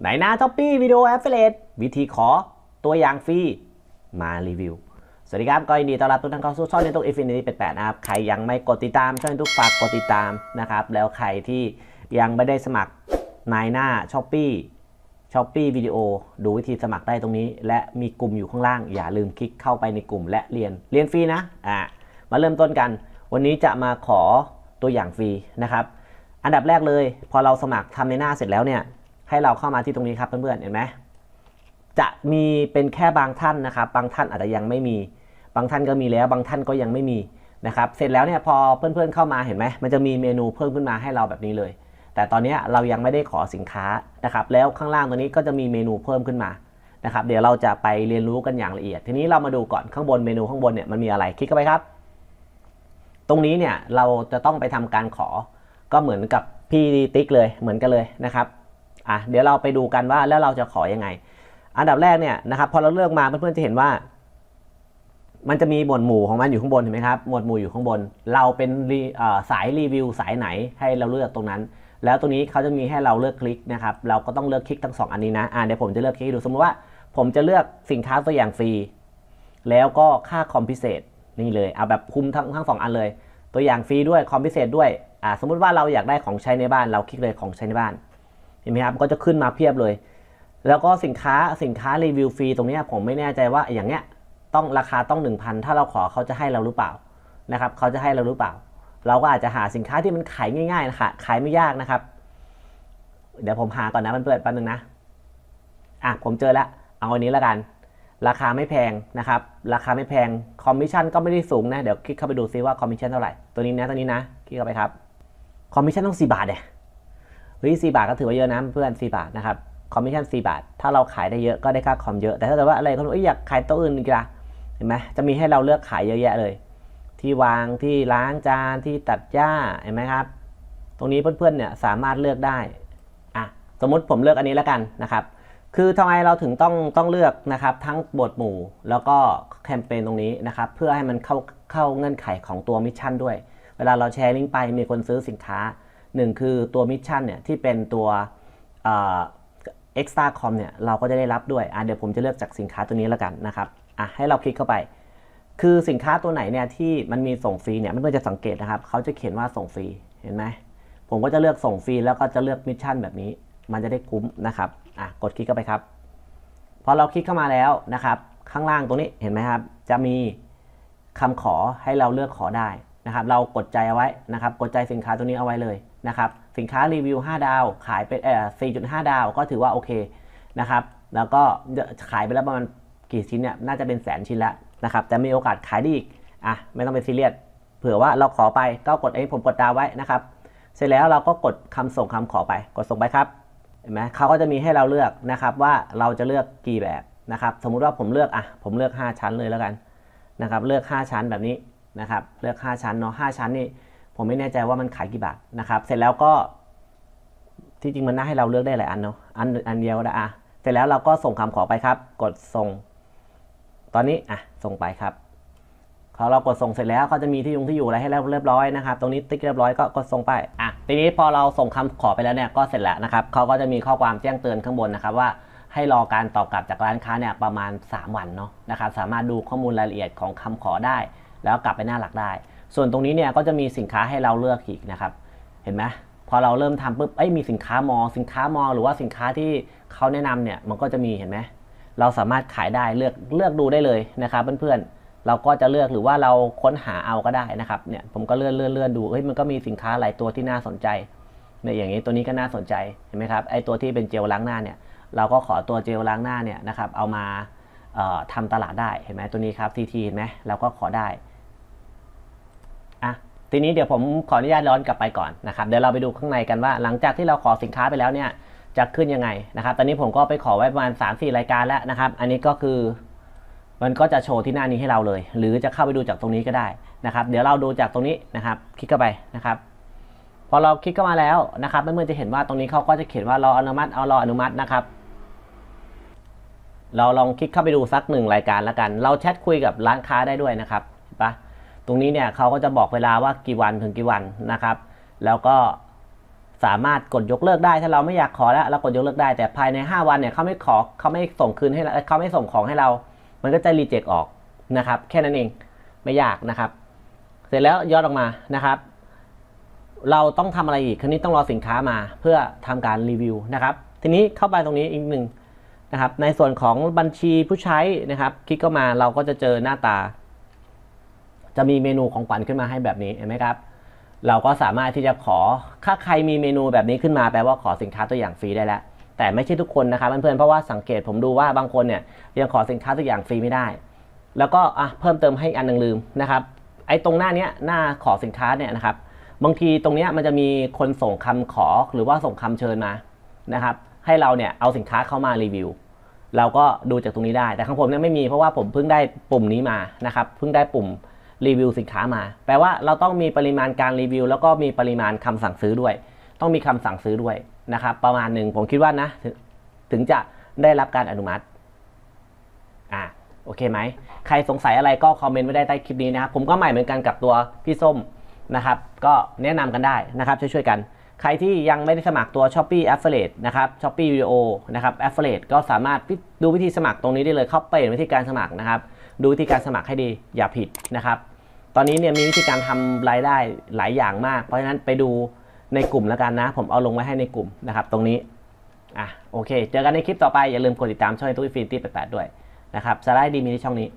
ไหนหน้าช้อปปี้วิดีโอแอฟเฟลตวิธีขอตัวอย่างฟรีมารีวิว สวัสดีครับ ก็ยินดีต้อนรับทุกท่านเข้าสู่ช่องเนตุกอินฟินิตี้แปดนะครับ ใครยังไม่กดติดตามช่องเนตุกฝากกดติดตามนะครับ แล้วใครที่ยังไม่ได้สมัครนายหน้าช้อปปี้ช้อปปี้วิดีโอดูวิธีสมัครได้ตรงนี้ และมีกลุ่มอยู่ข้างล่าง อย่าลืมคลิกเข้าไปในกลุ่มและเรียนเรียนฟรีนะอ่ามาเริ่มต้นกัน วันนี้จะมาขอตัวอย่างฟรีนะครับ อันดับแรกเลย พอเราสมัครทำในหน้าเสร็จแล้วเนี่ย ให้เราเข้ามาที่ตรงนี้ครับเพื่อนๆเห็นไหมจะมีเป็นแค่บางท่านนะครับ บางท่านอาจจะยังไม่มี บางท่านก็มีแล้ว บางท่านก็ยังไม่มีนะครับ เสร็จแล้วเนี่ยพอเพื่อนๆเข้ามาเห็นไหมมันจะมีเมนูเพิ่มขึ้นมาให้เราแบบนี้เลย แต่ตอนนี้เรายังไม่ได้ขอสินค้านะครับ แล้วข้างล่างตัวนี้ก็จะมีเมนูเพิ่มขึ้นมานะครับ เดี๋ยวเราจะไปเรียนรู้กันอย่างละเอียด ทีนี้เรามาดูก่อนข้างบนเมนูข้างบนเนี่ยมันมีอะไร คลิกเข้าไปครับ ตรงนี้เนี่ยเราจะต้องไปทำการขอ ก็เหมือนกับพี่ติ๊กเลย เหมือนกันเลยนะครับ อะเดี๋ยวเราไปดูกันว่าแล้วเราจะขออยังไง อันดับแรกเนี่ยนะครับพอเราเลือกมาเพื่อนๆจะเห็นว่า มันจะมีหมวดหมู่ของมันอยู่ข้างบนเห็นไหมครับหมวดหมู่อยู่ข้างบน เราเป็นสายรีวิวสายไหนให้เราเลือกตรงนั้น แล้วตรงนี้เขาจะมีให้เราเลือกคลิกนะครับเราก็ต้องเลือกคลิกทั้งสองอันนี้นะอ่าเดี๋ยวผมจะเลือกคลิกให้ดูสมมติว่า ผมจะเลือกสินค้าตัวอย่างฟรีแล้วก็ค่าคอมพิเศษนี่เลยเอาแบบคุมทั้งทั้งสองอันเลย ตัวอย่างฟรีด้วยคอมพิเศษด้วยอ่าสมมุติว่าเราอยากได้ของใช้ในบ้านเราคลิกเลยของใช้ในบ้าน ห็นไหมครับก็จะขึ้นมาเพียบเลย แล้วก็สินค้าสินค้ารีวิวฟรีตรงนี้ผมไม่แน่ใจว่าอย่างเนี้ยต้องราคาต้อง 1,000 ถ้าเราขอเขาจะให้เราหรือเปล่านะครับเขาจะให้เราหรือเปล่า เราก็อาจจะหาสินค้าที่มันขายง่ายๆนะคะขายไม่ยากนะครับ เดี๋ยวผมหาก่อนนะเพื่อนๆแป๊บนึงนะอะผมเจอแล้วเอาอันนี้แล้วกัน ราคาไม่แพงนะครับ ราคาไม่แพงคอมมิชชั่นก็ไม่ได้สูงนะเดี๋ยวคลิกเข้าไปดูซิว่าคอมมิชชั่นเท่าไหร่ตัวนี้นะตัวนี้นะคลิกเข้าไปครับคอมมิชชั่นต้อง4บาทเนี่ย เฮ้ย4บาทก็ถือว่าเยอะนะเพื่อน4บาทนะครับคอมมิชชั่น4บาท ถ้าเราขายได้เยอะก็ได้ค่าคอมเยอะ แต่ถ้าเกิดว่าอะไรคนอยากขายโต๊ะอื่นอีกละเห็นไหมจะมีให้เราเลือกขายเยอะแยะเลย ที่วางที่ล้างจานที่ตัดหญ้าเห็นไหมครับ ตรงนี้เพื่อนๆเนี่ยสามารถเลือกได้อะสมมุติผมเลือกอันนี้แล้วกันนะครับ คือทำไมเราถึงต้องต้องเลือกนะครับทั้งบทหมู่ แล้วก็แคมเปญตรงนี้นะครับ เพื่อให้มันเข้าเข้าเงื่อนไขของตัวมิชชั่นด้วย เวลาเราแชร์ลิงก์ไปมีคนซื้อสินค้า หนึ่งคือตัวมิชชั่นเนี่ยที่เป็นตัวเอ็กซ์ตร้าคอมเนี่ยเราก็จะได้รับด้วยอะเดี๋ยวผมจะเลือกจากสินค้าตัวนี้แล้วกันนะครับอะให้เราคลิกเข้าไป คือสินค้าตัวไหนเนี่ยที่มันมีส่งฟรีเนี่ยมันก็จะสังเกตนะครับเขาจะเขียนว่าส่งฟรีเห็นไหมผมก็จะเลือกส่งฟรีแล้วก็จะเลือกมิชชั่นแบบนี้ มันจะได้คุ้มนะครับอะกดคลิกเข้าไปครับพอเราคลิกเข้ามาแล้วนะครับ ข้างล่างตรงนี้เห็นไหมครับ จะมีคำขอให้เราเลือกขอได้ นะครับเรากดใจเอาไว้นะครับกดใจสินค้าตัวนี้เอาไว้เลยนะครับสินค้ารีวิว 5 ดาว ขายเป็นเอ่อ4.5 ดาว ก็ถือว่าโอเคนะครับแล้วก็ขายไปแล้วประมาณกี่ชิ้นเนี่ยน่าจะเป็นแสนชิ้นแล้วนะครับแต่มีโอกาสขายได้อีกอะไม่ต้องเป็นซีเรียสเผื่อว่าเราขอไปก็กดไอ้ผมกดดาวไว้นะครับเสร็จแล้วเราก็กดคำส่งคำขอไป กดส่งไปครับเห็นไหมเขาก็จะมีให้เราเลือกนะครับว่าเราจะเลือกกี่แบบนะครับสมมุติว่าผมเลือกอะผมเลือก 5 ชั้นเลยแล้วกันนะครับเลือก 5 ชั้นแบบนี้ นะครับเลือก 5 ชั้นเนาะ5ชั้นนี่ผมไม่แน่ใจว่ามันขายกี่บาทนะครับ เสร็จแล้วก็ที่จริงมันน่าให้เราเลือกได้หลายอันเนาะอันอันเดียวนะอะเสร็จแล้วเราก็ส่งคำขอไปครับ กดส่ง ตอนนี้อะส่งไปครับพอเรากดส่งเสร็จแล้วก็จะมีที่ยุงที่อยู่อะไรให้เรียบร้อยนะครับตรงนี้ติ๊กเรียบร้อยก็กดส่งไปอะทีนี้พอเราส่งคำขอไปแล้วเนี่ยก็เสร็จแล้วนะครับเขาก็จะมีข้อความแจ้งเตือนข้างบนนะครับว่าให้รอการตอบกลับจากร้านค้าเนี่ยประมาณ 3 วันเนาะนะครับสามารถดูข้อมูลรายละเอียดของคำขอได้ แล้วกลับไปหน้าหลักได้ ส่วนตรงนี้เนี่ยก็จะมีสินค้าให้เราเลือกอีกนะครับ เห็นไหมพอเราเริ่มทำปุ๊บเอ้ยมีสินค้ามอ สินค้ามอ หรือว่าสินค้าที่เขาแนะนำเนี่ยมันก็จะมีเห็นไหมเราสามารถขายได้เลือกเลือกดูได้เลยนะครับเพื่อนๆ เราก็จะเลือกหรือว่าเราค้นหาเอาก็ได้นะครับเนี่ยผมก็เลื่อนเลื่อนเลื่อนดูเฮ้ยมันก็มีสินค้าหลายตัวที่น่าสนใจในอย่างนี้ตัวนี้ก็น่าสนใจเห็นไหมครับไอตัวที่เป็นเจลล้างหน้าเนี่ยเราก็ขอตัวเจลล้างหน้าเนี่ยนะครับเอามาทำตลาดได้เห็นไหมตัวนี้ครับทีทีเห็นไหมเราก็ขอได้ ทีนี้เดี๋ยวผมขออนุญาตย้อนกลับไปก่อนนะครับเดี๋ยวเราไปดูข้างในกันว่า หลังจากที่เราขอสินค้าไปแล้วเนี่ยจะขึ้นยังไงนะครับ ตอนนี้ผมก็ไปขอไว้ประมาณ 3-4 รายการแล้วนะครับ อันนี้ก็คือมันก็จะโชว์ที่หน้านี้ให้เราเลย หรือจะเข้าไปดูจากตรงนี้ก็ได้นะครับ เดี๋ยวเราดูจากตรงนี้นะครับ คลิกเข้าไปนะครับ พอเราคลิกเข้ามาแล้วนะครับเมื่อจะเห็นว่าตรงนี้เขาก็จะเขียนว่ารออนุมัติเอารออนุมัตินะครับ เราลองคลิกเข้าไปดูสักหนึ่งรายการแล้วกัน เราแชทคุยกับร้านค้าได้ด้วยนะครับ ตรงนี้เนี่ยเขาก็จะบอกเวลาว่ากี่วันถึงกี่วันนะครับ แล้วก็สามารถกดยกเลิกได้ถ้าเราไม่อยากขอแล้วเรากดยกเลิกได้แต่ภายใน 5 วันเนี่ยเขาไม่ขอเขาไม่ส่งคืนให้เราเขาไม่ส่งของให้เรา มันก็จะรีเจ็คออกนะครับ แค่นั้นเองไม่ยากนะครับ เสร็จแล้วยอดออกมานะครับ เราต้องทำอะไรอีกคราวนี้ต้องรอสินค้ามาเพื่อทำการรีวิวนะครับ ทีนี้เข้าไปตรงนี้อีกหนึ่งนะครับ ในส่วนของบัญชีผู้ใช้นะครับ คลิกเข้ามาเราก็จะเจอหน้าตา จะมีเมนูของขวัญขึ้นมาให้แบบนี้เห็นไหมครับ เราก็สามารถที่จะขอถ้าใครมีเมนูแบบนี้ขึ้นมาแปลว่าขอสินค้าตัวอย่างฟรีได้แล้ว แต่ไม่ใช่ทุกคนนะครับเพื่อนๆเพราะว่าสังเกตผมดูว่าบางคนเนี่ยยังขอสินค้าตัวอย่างฟรีไม่ได้ แล้วก็อะเพิ่มเติมให้อันหนึ่งลืมนะครับไอ้ตรงหน้าเนี้ยหน้าขอสินค้าเนี่ยนะครับบางทีตรงเนี้ยมันจะมีคนส่งคำขอหรือว่าส่งคำเชิญมานะครับให้เราเนี่ยเอาสินค้าเข้ามารีวิวเราก็ดูจากตรงนี้ได้ แต่ของผมเนี่ยไม่มีเพราะว่าผมเพิ่งได้ปุ่มนี้มานะครับ เพิ่งได้ปุ่ม รีวิวสินค้ามา แปลว่าเราต้องมีปริมาณการรีวิว แล้วก็มีปริมาณคำสั่งซื้อด้วย ต้องมีคำสั่งซื้อด้วยนะครับ ประมาณหนึ่งผมคิดว่านะถึงถึงจะได้รับการอนุมัติอะโอเคไหม ใครสงสัยอะไรก็คอมเมนต์ไว้ได้ใต้คลิปนี้นะครับ ผมก็ใหม่เหมือนกันกับตัวพี่ส้มนะครับ ก็แนะนำกันได้นะครับช่วยๆกัน ใครที่ยังไม่ได้สมัครตัว s h o p e e Affiliate นะครับ s h o p e e Video นะครับ Affiliate ก็สามารถดูวิธีสมัครตรงนี้ได้เลยเข้าไปเห็นวิธีการสมัครนะครับ ดูวิธีการสมัครให้ดีอย่าผิดนะครับตอนนี้เนี่ยมีวิธีการทำรายได้หลายอย่างมาก เพราะฉะนั้นไปดูในกลุ่มแล้วกันนะ ผมเอาลงไว้ให้ในกลุ่มนะครับ ตรงนี้อะโอเค เจอกันในคลิปต่อไปอย่าลืมกดติดตามช่องตู้ฟินตี้แปดด้วยนะครับสาระดีมีในช่องนี้